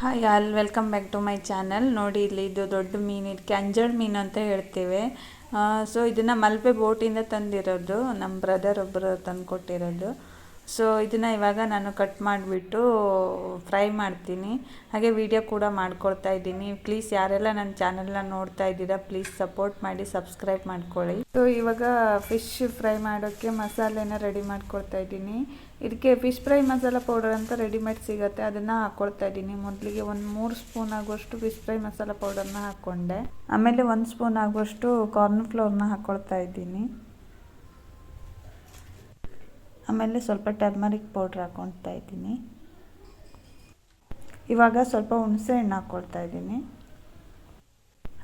Hi all welcome back to my channel ನೋಡಿ ಇಲ್ಲಿ ಇದು ದೊಡ್ಡ ಮೀನು ಇದಕ್ಕೆ ಅಂಜಳ್ ಮೀನು ಅಂತ ಹೇಳ್ತೇವೆ. ಸೊ ಇದನ್ನು ಮಲ್ಪೆ ಬೋಟಿಂದ ತಂದಿರೋದು. ನಮ್ಮ ಬ್ರದರ್ ಒಬ್ಬರು ತಂದು ಕೊಟ್ಟಿರೋದು ಸೊ ಇದನ್ನು ಇವಾಗ ನಾನು ಕಟ್ ಮಾಡಿಬಿಟ್ಟು ಫ್ರೈ ಮಾಡ್ತೀನಿ. ಹಾಗೆ ವಿಡಿಯೋ ಕೂಡ ಮಾಡ್ಕೊಳ್ತಾ ಇದ್ದೀನಿ. ಪ್ಲೀಸ್ ಯಾರೆಲ್ಲ ನನ್ನ ಚಾನಲ್ನ ನೋಡ್ತಾ ಇದ್ದೀರಾ ಪ್ಲೀಸ್ ಸಪೋರ್ಟ್ ಮಾಡಿ ಸಬ್ಸ್ಕ್ರೈಬ್ ಮಾಡ್ಕೊಳ್ಳಿ. ಸೊ ಇವಾಗ ಫಿಶ್ ಫ್ರೈ ಮಾಡೋಕ್ಕೆ ಮಸಾಲೆನ ರೆಡಿ ಮಾಡ್ಕೊಳ್ತಾ ಇದ್ದೀನಿ. ಇದಕ್ಕೆ ಫಿಶ್ ಫ್ರೈ ಮಸಾಲ ಪೌಡರ್ ಅಂತ ರೆಡಿಮೇಡ್ ಸಿಗುತ್ತೆ. ಅದನ್ನು ಹಾಕ್ಕೊಳ್ತಾ ಇದ್ದೀನಿ. ಮೊದಲಿಗೆ ಒಂದು ಮೂರು ಸ್ಪೂನ್ ಆಗುವಷ್ಟು ಫಿಶ್ ಫ್ರೈ ಮಸಾಲ ಪೌಡರ್ನ ಹಾಕ್ಕೊಂಡೆ ಆಮೇಲೆ ಒಂದು ಸ್ಪೂನ್ ಆಗುವಷ್ಟು ಕಾರ್ನ್ ಫ್ಲೋರ್ನ ಹಾಕ್ಕೊಳ್ತಾ ಇದ್ದೀನಿ. ಆಮೇಲೆ ಸ್ವಲ್ಪ ಟರ್ಮರಿಕ್ ಪೌಡ್ರ್ ಹಾಕ್ಕೊಳ್ತಾ ಇದ್ದೀನಿ. ಇವಾಗ ಸ್ವಲ್ಪ ಹುಣಸೆ ಹಣ್ಣು ಹಾಕ್ಕೊಳ್ತಾ ಇದ್ದೀನಿ.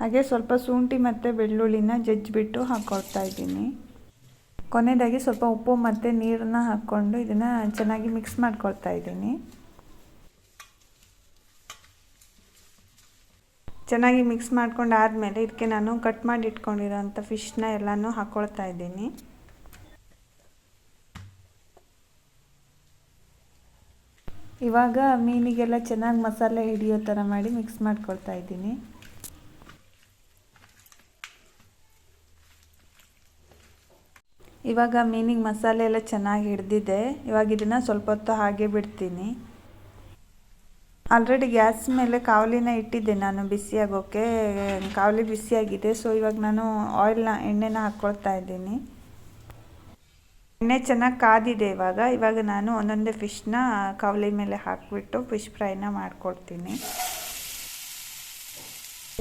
ಹಾಗೆ ಸ್ವಲ್ಪ ಶುಂಠಿ ಮತ್ತು ಬೆಳ್ಳುಳ್ಳಿನ ಜಜ್ಜಿಬಿಟ್ಟು ಹಾಕ್ಕೊಳ್ತಾ ಇದ್ದೀನಿ. ಕೊನೆಯದಾಗಿ ಸ್ವಲ್ಪ ಉಪ್ಪು ಮತ್ತು ನೀರನ್ನ ಹಾಕ್ಕೊಂಡು ಇದನ್ನು ಚೆನ್ನಾಗಿ ಮಿಕ್ಸ್ ಮಾಡ್ಕೊಳ್ತಾ ಇದ್ದೀನಿ. ಚೆನ್ನಾಗಿ ಮಿಕ್ಸ್ ಮಾಡ್ಕೊಂಡು ಆದಮೇಲೆ ಇದಕ್ಕೆ ನಾನು ಕಟ್ ಮಾಡಿ ಇಟ್ಕೊಂಡಿರೋಂಥ ಫಿಶ್ನ ಎಲ್ಲನೂ ಹಾಕ್ಕೊಳ್ತಾ ಇದ್ದೀನಿ. ಇವಾಗ ಮೀನಿಗೆಲ್ಲ ಚೆನ್ನಾಗಿ ಮಸಾಲೆ ಹಿಡಿಯೋ ಥರ ಮಾಡಿ ಮಿಕ್ಸ್ ಮಾಡ್ಕೊಳ್ತಾ ಇದ್ದೀನಿ. ಇವಾಗ ಮೀನಿಗೆ ಮಸಾಲೆ ಎಲ್ಲ ಚೆನ್ನಾಗಿ ಹಿಡ್ದಿದೆ. ಇವಾಗ ಇದನ್ನು ಸ್ವಲ್ಪ ಹೊತ್ತು ಹಾಗೆ ಬಿಡ್ತೀನಿ. ಆಲ್ರೆಡಿ ಗ್ಯಾಸ್ ಮೇಲೆ ಕಾವಲಿನ ಇಟ್ಟಿದ್ದೆ ನಾನು ಬಿಸಿಯಾಗೋಕ್ಕೆ ಕಾವಲಿ ಬಿಸಿಯಾಗಿದೆ ಸೊ ಇವಾಗ ನಾನು ಆಯಿಲ್ನ ಎಣ್ಣೆನ ಹಾಕ್ಕೊಳ್ತಾ ಇದ್ದೀನಿ. ಎಣ್ಣೆ ಚೆನ್ನಾಗಿ ಕಾದಿದೆ ಇವಾಗ. ಇವಾಗ ನಾನು ಒಂದೊಂದೇ ಫಿಶ್ನ ಕವಲಿ ಮೇಲೆ ಹಾಕಿಬಿಟ್ಟು ಫಿಶ್ ಫ್ರೈನ ಮಾಡ್ಕೊಡ್ತೀನಿ.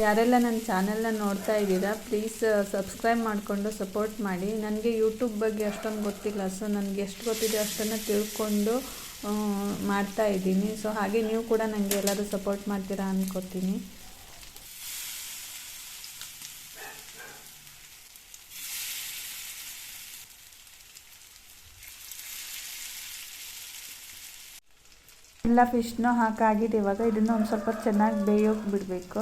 ಯಾರೆಲ್ಲ ನನ್ನ ಚಾನೆಲ್ನ ನೋಡ್ತಾ ಇದ್ದೀರಾ, ಪ್ಲೀಸ್ ಸಬ್ಸ್ಕ್ರೈಬ್ ಮಾಡಿಕೊಂಡು ಸಪೋರ್ಟ್ ಮಾಡಿ. ನನಗೆ ಯೂಟ್ಯೂಬ್ ಬಗ್ಗೆ ಅಷ್ಟೊಂದು ಗೊತ್ತಿಲ್ಲ, ಸೊ ನನಗೆ ಎಷ್ಟು ಗೊತ್ತಿದೆ ಅಷ್ಟನ್ನು ತಿಳ್ಕೊಂಡು ಮಾಡ್ತಾ ಇದ್ದೀನಿ. ಸೊ ಹಾಗೆ ನೀವು ಕೂಡ ನನಗೆ ಎಲ್ಲರೂ ಸಪೋರ್ಟ್ ಮಾಡ್ತೀರಾ ಅಂದ್ಕೋತೀನಿ ಎಲ್ಲ ಫಿಶ್ನೂ ಹಾಕಾಗಿದೆ ಇವಾಗ ಇದನ್ನು ಒಂದು ಸ್ವಲ್ಪ ಚೆನ್ನಾಗಿ ಬೇಯೋಕೆ ಬಿಡಬೇಕು.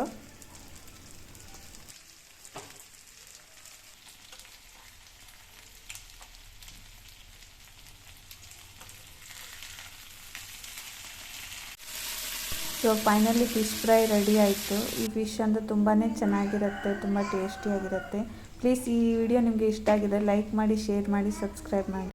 So finally fish fry ready ಆಯಿತು. ಈ ಫಿಶ್ ಅಂದರೆ ತುಂಬಾ ಚೆನ್ನಾಗಿರುತ್ತೆ, ತುಂಬ ಟೇಸ್ಟಿಯಾಗಿರುತ್ತೆ ಪ್ಲೀಸ್ ಈ ವಿಡಿಯೋ ನಿಮಗೆ ಇಷ್ಟ ಆಗಿದೆ ಲೈಕ್ ಮಾಡಿ ಶೇರ್ ಮಾಡಿ ಸಬ್ಸ್ಕ್ರೈಬ್ ಮಾಡಿ.